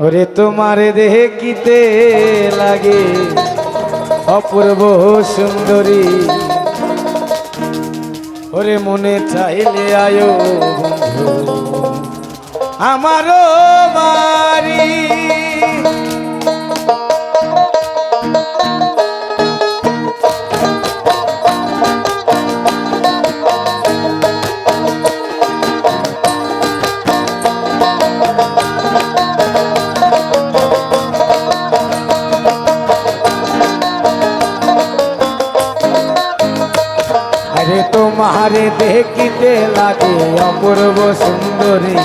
ওরে তোমার দেখিতে লাগে? অপূর্ব সুন্দরী। ওরে মনে চাইলে আয়ো আমারও বাড়ি তোমারে দেখিতে লাগে অপূর্ব সুন্দরী।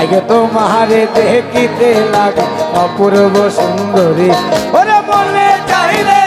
আগে তোমারে দেখিতে লাগে অপূর্ব সুন্দরী। ওরে বলে চাইলে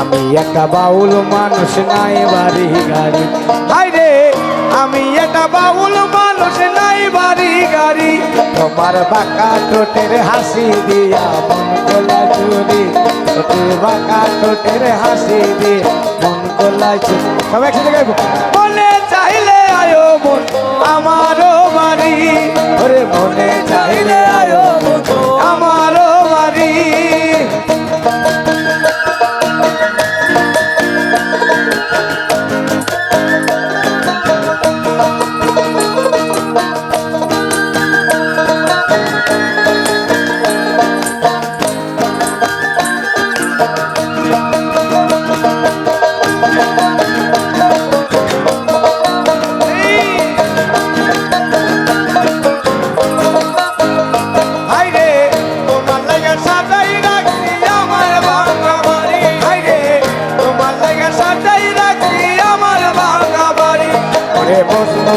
আমি একটা বাউল মানুষ, নাই বাড়ি গাড়ি। হাই রে আমি একটা বাউল মানুষ, নাই বাড়ি গাড়ি। তোমার বাঁকা ঠোঁটের হাসি দিয়া মন কোলা চুরি। তোর বাঁকা ঠোঁটের হাসি দিয়া মন কোলা চুরি। সব একসাথে মনে চাইলে আয়ো মন, আমারও বাড়ি। ওরে মনে চাইলে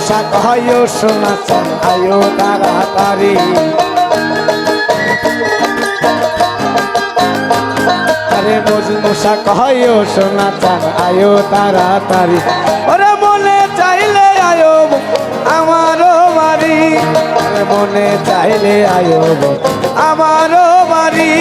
শাক হাইও সোনা আয়ো তাড়াতাড়ি। আরে মজনু শাক হাইও সোনা চান আয়ো তাড়াতাড়ি। ওরে মনে চাইলে আয়ো আমারও বাড়ি। মনে চাইলে আয়ো আমারও বাড়ি।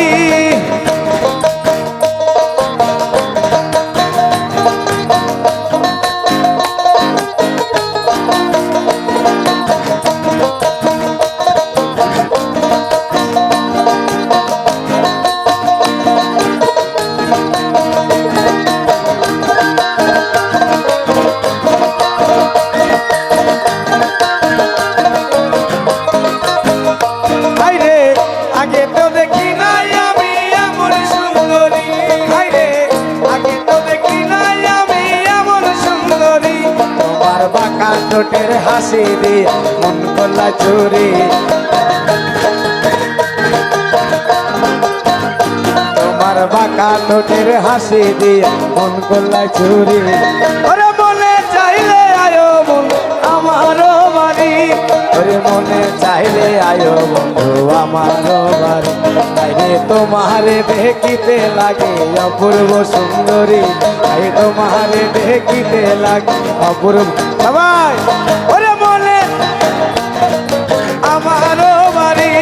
ঠোঁটের হাসি দিয়ে মন কলা চুরি। তোমার বাঁকা ঠোঁটের হাসি দিয়ে মন কলা চুরি। ওরে চাইলে আয়ো ওরে মনে চাইলে আয়ো বন্ধু, আমারও তোমারে দেখিতে লাগে অপূর্ব সুন্দরী। আরে তোমারে দেখিতে লাগে অপূর্ব সবাই, ওরে মনে, আমারও বাড়ি।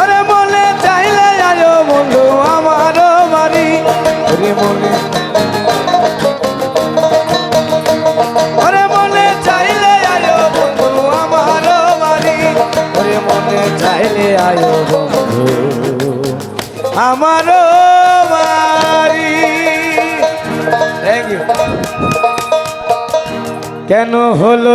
ওরে মনে চাইলে আয়ো বন্ধু, আমারও বাড়ি। ওরে মনে, ওরে চাইলে আয়ো বন্ধু, আমারও বাড়ি। ওরে মনে চাইলে আয়ো বন্ধু, আমারও থ্যাংক ইউ কেন হলো